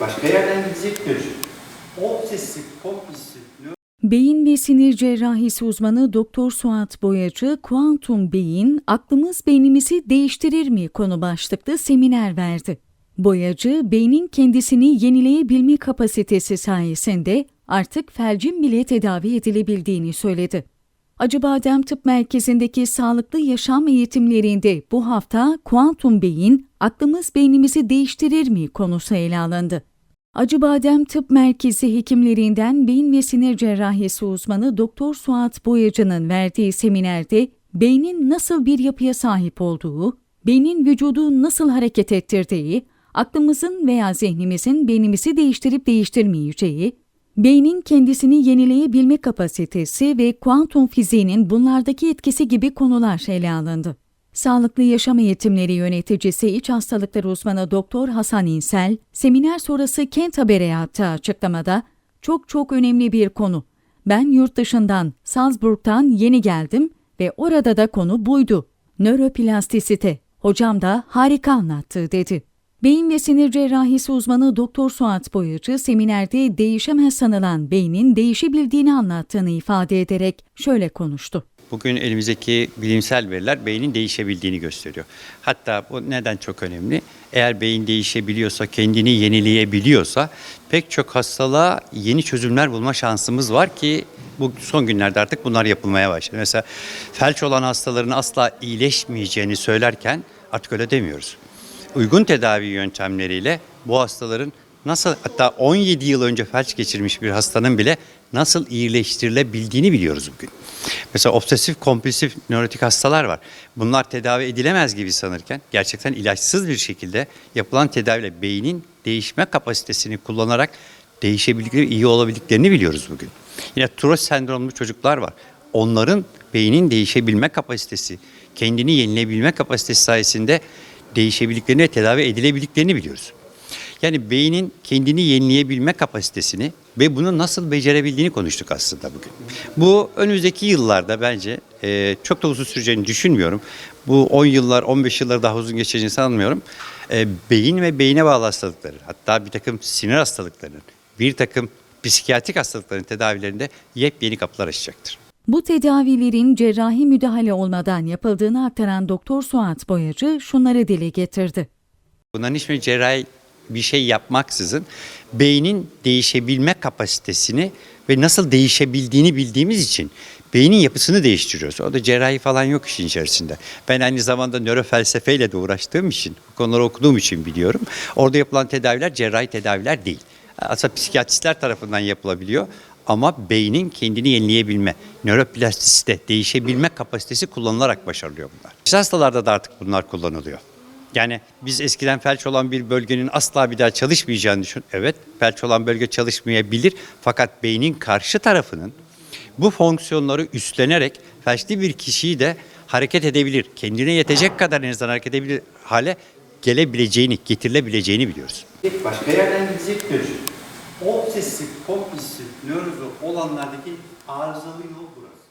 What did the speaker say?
başka yerden gidecektir. Obsesif, kompulsif, Beyin ve sinir cerrahisi uzmanı Doktor Suat Boyacı, kuantum beyin, aklımız beynimizi değiştirir mi konu başlıklı seminer verdi. Boyacı, beynin kendisini yenileyebilme kapasitesi sayesinde artık felcin bile tedavi edilebildiğini söyledi. Acıbadem Tıp Merkezi'ndeki sağlıklı yaşam eğitimlerinde bu hafta kuantum beyin, aklımız beynimizi değiştirir mi konusu ele alındı. Acıbadem Tıp Merkezi hekimlerinden beyin ve sinir cerrahisi uzmanı Doktor Suat Boyacı'nın verdiği seminerde beynin nasıl bir yapıya sahip olduğu, beynin vücudu nasıl hareket ettirdiği, aklımızın veya zihnimizin beynimizi değiştirip değiştirmeyeceği, beynin kendisini yenileyebilme kapasitesi ve kuantum fiziğinin bunlardaki etkisi gibi konular ele alındı. Sağlıklı Yaşam Eğitimleri Yöneticisi İç Hastalıkları Uzmanı Doktor Hasan İnsel, seminer sonrası Kent Haber'e yaptığı açıklamada çok çok önemli bir konu. Ben yurt dışından, Salzburg'dan yeni geldim ve orada da konu buydu. Nöroplastisite. Hocam da harika anlattı dedi. Beyin ve sinir cerrahisi uzmanı Doktor Suat Boyacı seminerde değişemez sanılan beynin değişebildiğini anlattığını ifade ederek şöyle konuştu. Bugün elimizdeki bilimsel veriler beynin değişebildiğini gösteriyor. Hatta bu neden çok önemli? Eğer beyin değişebiliyorsa, kendini yenileyebiliyorsa pek çok hastalığa yeni çözümler bulma şansımız var ki bu son günlerde artık bunlar yapılmaya başladı. Mesela felç olan hastaların asla iyileşmeyeceğini söylerken artık öyle demiyoruz. Uygun tedavi yöntemleriyle bu hastaların nasıl hatta 17 yıl önce felç geçirmiş bir hastanın bile nasıl iyileştirilebildiğini biliyoruz bugün. Mesela obsesif kompulsif nörotik hastalar var. Bunlar tedavi edilemez gibi sanırken gerçekten ilaçsız bir şekilde yapılan tedaviyle beynin değişme kapasitesini kullanarak değişebildikleri, iyi olabildiklerini biliyoruz bugün. Yine Tourette sendromlu çocuklar var. Onların beynin değişebilme kapasitesi, kendini yenilebilme kapasitesi sayesinde değişebildiklerini ve tedavi edilebildiklerini biliyoruz. Yani beynin kendini yenileyebilme kapasitesini ve bunu nasıl becerebildiğini konuştuk aslında bugün. Bu önümüzdeki yıllarda bence e, çok da uzun süreceğini düşünmüyorum. Bu 10 yıllar, 15 yıllar daha uzun geçeceğini sanmıyorum. E, beyin ve beyine bağlı hastalıkların, hatta bir takım sinir hastalıklarının, bir takım psikiyatrik hastalıkların tedavilerinde yepyeni kapılar açacaktır. Bu tedavilerin cerrahi müdahale olmadan yapıldığını aktaran Doktor Suat Boyacı şunları dile getirdi. Bunların hiçbir cerrahi bir şey yapmaksızın beynin değişebilme kapasitesini ve nasıl değişebildiğini bildiğimiz için beynin yapısını değiştiriyoruz. O da cerrahi falan yok işin içerisinde. Ben aynı zamanda nörofelsefeyle de uğraştığım için, bu konuları okuduğum için biliyorum. Orada yapılan tedaviler cerrahi tedaviler değil. Aslında psikiyatristler tarafından yapılabiliyor ama beynin kendini yenileyebilme, nöroplastisite, değişebilme kapasitesi kullanılarak başarılıyor bunlar. Biz hastalarda da artık bunlar kullanılıyor. Yani biz eskiden felç olan bir bölgenin asla bir daha çalışmayacağını düşün. Evet, felç olan bölge çalışmayabilir fakat beynin karşı tarafının bu fonksiyonları üstlenerek felçli bir kişiyi de hareket edebilir. Kendine yetecek kadar en azından hareket edebilir hale gelebileceğini, getirilebileceğini biliyoruz. başka yerden gidecektir. Obsesif, kompulsif, nörozu olanlardaki arızalı yol burası.